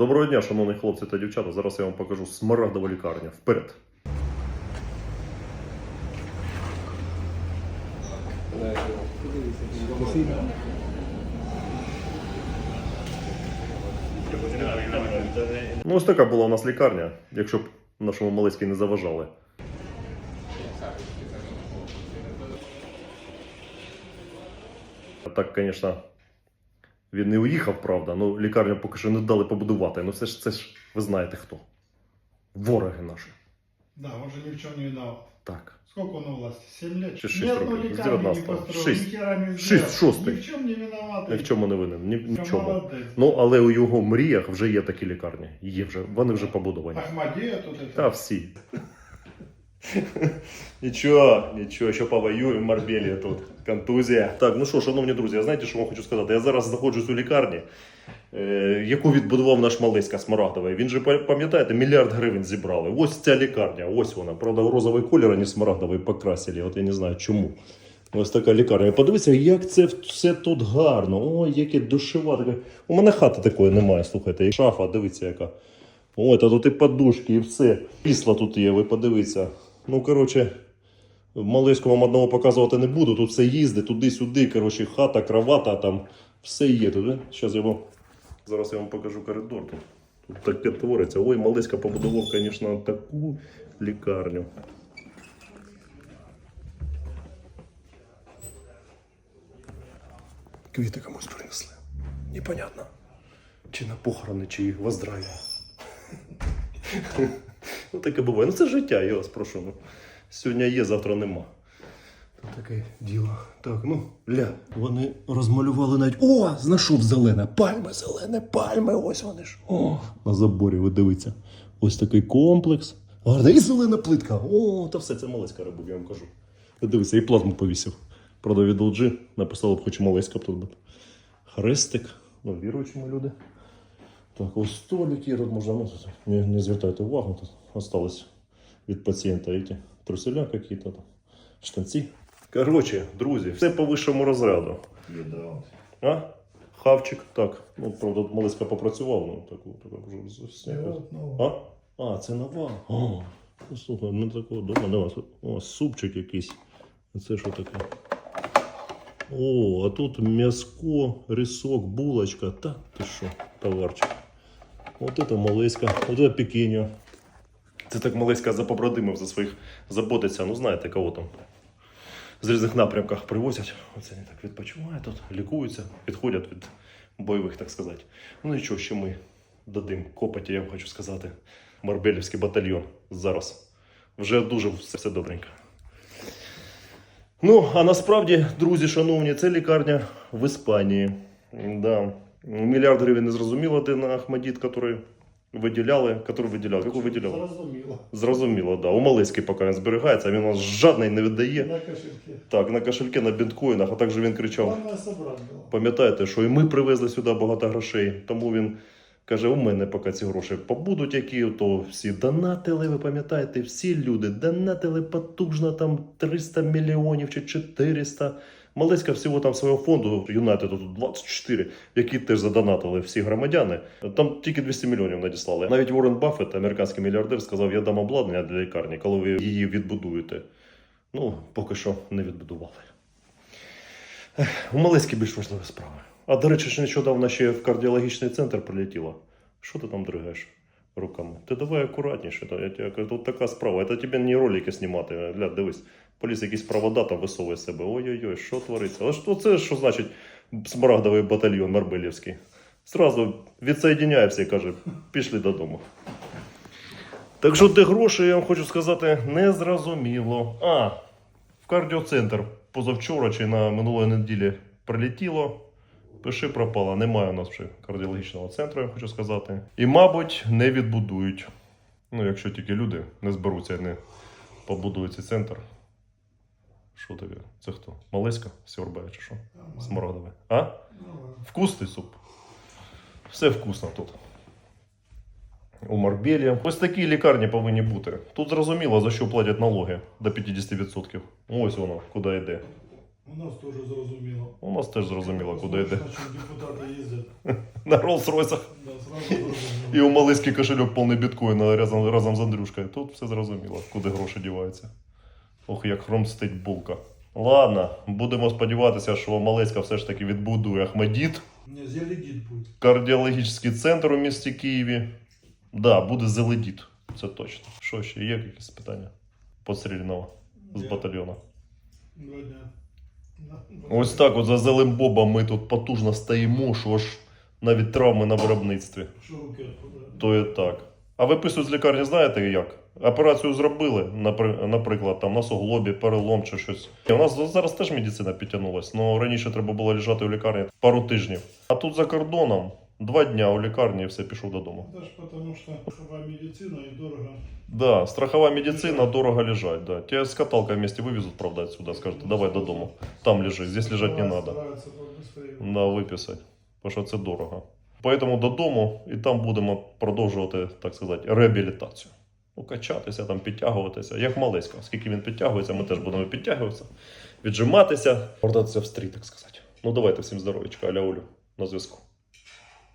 Доброго дня, шановні хлопці та дівчата. Зараз я вам покажу смарагдову лікарню. Вперед! Ну, ось така була у нас лікарня, якщо б нашому Малецькій не заважали. Так, звісно, він не уїхав, правда, ну лікарню поки що не дали побудувати. Ну це ж це ж ви знаєте хто. Вороги наші. Да, он же ни в чем не виноват. Так. Сколько он у власти? 7 лет? Чи одной років? З лекарни не 19-го. построил, Шесть. ни хера не сделал. шостий. Ни в чем не виноватый. Ні в чому не винен, ні, ні в чому. Ну, але у його мріях вже є такі лікарні. Є вже, вони вже побудовані. Ахмадея тут это. Та всі. Нічого, нічого, що повоюємо, Марбелія тут. Контузія. Так, ну що, шановні друзі, я знаєте, що вам хочу сказати? Я зараз знаходжусь у лікарні, е, яку відбудував наш Малиська Смарагдовий. Він же, пам'ятаєте, мільярд гривень зібрали. Ось ця лікарня, ось вона. Правда, в розовий колір, а не смарагдовий покрасили. От я не знаю чому. Ось така лікарня. Подивіться, як це все тут гарно. Ой, яке душева таке. У мене хати такої немає, слухайте. І шафа, дивіться, яка. Ой, та тут і подушки, і все. Крісла тут є, ви подивіться. Ну, коротше, Малиську вам одного показувати не буду. Тут все їздить туди-сюди. Коротше, хата, кровата, там все є тут. Зараз я вам, зараз я вам покажу коридор. Тут, тут таке твориться. Ой, Малиська побудував, звісно, таку лікарню. Квіти комусь принесли. Непонятно. Чи на похорони, чи во. Ну, таке буває. Ну це життя, я вас прошу. Сьогодні є, завтра нема. Таке діло. Так, ну, ля, вони розмалювали навіть. О, знайшов зелене. Пальми, зелене, пальми, ось вони ж. О, на заборі, ви дивіться. Ось такий комплекс. Гарна. І зелена плитка. О, та все, це Малеська робив, я вам кажу. Ви Дивіться, і плазму повісив. Правда, від LG написало б, хоч Малеська б тут бути. Хрестик. Ну, віруючі ми люди. Так, ось столики можна. ну, Не, не звертайте увагу, тут осталось від пацієнта эти труселя какие-то там, штанці. Коротше, друзі, все по вищому розряду. А? Хавчик, так. Ну, правда, Малиська попрацював, ну таку, таку вже з- Це з- от нова. А? А, це нова. О, ну, слухай, ну такого дома нема. О, супчик якийсь. Це що таке? О, а тут м'яско, рисок, булочка. Та ти що, товарчик. От це Малиська, от це пекіньо. Це так Малиська за побратимів за своїх заботиться. Ну знаєте, кого там з різних напрямках привозять. Оце вони так відпочивають тут, лікуються, відходять від бойових, так сказати. Ну нічого, ще ми дадим копоті, я вам хочу сказати. Марбелівський батальйон зараз. Вже дуже все, все добренько. Ну, а насправді, друзі, шановні, це лікарня в Іспанії. Да. Мільярд гривень не зрозуміло, де на Ахмадіт, який виділяли. Який виділяли? Яку виділяли? Зрозуміло. Зрозуміло, да. У Малиський поки він зберігається, а він у нас жадний не віддає. На кошельке. Так, на кошельки, на біткоїнах, а також він кричав. Пам'ятаєте, що і ми привезли сюди багато грошей, тому він каже: у мене поки ці гроші побудуть, які то всі донатили. Ви пам'ятаєте, всі люди донатили потужно там 300 мільйонів чи 400. Малеська всього там свого фонду Юнайтед тут 24, які теж задонатили всі громадяни. Там тільки 200 мільйонів надіслали. Навіть Уоррен Баффет, американський мільярдер, сказав: я дам обладнання для лікарні, коли ви її відбудуєте. Ну, поки що не відбудували. У Малецькій більш важливі справи. А до речі, ж нещодавно ще в кардіологічний центр прилетіло. Що ти там дригаєш руками? Ти давай акуратніше. Я тебе кажу, тут така справа. Це тобі не ролики знімати. Гля, дивись, поліс якісь провода там висовує себе. Ой-ой-ой, що твориться? А що це що значить смарагдовий батальйон Марбелівський? Зразу відсоєдняє всі, каже, пішли додому. Так що де гроші, я вам хочу сказати, не зрозуміло. А, в кардіоцентр позавчора чи на минулої неділі прилетіло. Пиши пропало, немає у нас вже кардіологічного центру, я хочу сказати. І, мабуть, не відбудують. Ну, якщо тільки люди не зберуться і не побудують цей центр. Що таке? Це хто? Малеська сьорбає чи що? Смородове. А? Вкусний суп. Все вкусно тут. У Марбелі. Ось такі лікарні повинні бути. Тут зрозуміло, за що платять налоги до 50%. Ось воно, куди йде. У нас теж зрозуміло. У нас теж зрозуміло, куди йде. Депутати їздять. На сразу. І у малиський кошельок повний біткоїна разом, разом з Андрюшкою. Тут все зрозуміло, куди гроші діваються. Ох, як хромстить булка. Ладно, будемо сподіватися, що Малеська все ж таки відбудує Ахмедіт, Не, зеледит будет. кардіологічний центр у місті Києві. Да, буде Зеледіт, це точно. Що ще є якісь питання? Подстріляного з батальйону. Два дня. Ось так, от за Боба ми тут потужно стоїмо, що аж навіть травми на виробництві. Що руки. То і так. А виписують з лікарні, знаєте як? Операцію зробили, напри- наприклад, там на суглобі, перелом чи щось. У нас зараз теж медицина підтягнулась, але раніше треба було лежати у лікарні пару тижнів. А тут за кордоном два дня у лікарні і все пішов додому. Это ж потому что страховая медицина и дорого. Да, страхова медицина дорого лежать, да. Тебя с каталкой вместе вывезут, правда, отсюда, скажут, давай додому. Там лежи, здесь лежать не надо. Стараются побыстрее. Да, виписати, бо що це дорого. Поэтому додому, і там будемо продовжувати, так сказати, реабілітацію. Ну, качатися, там, підтягуватися. Як Малиська. Скільки він підтягується, ми теж будемо підтягуватися, віджиматися, Продатися в стрій, так сказати. Ну, давайте всім здоров'ячка, аля Олю, на зв'язку.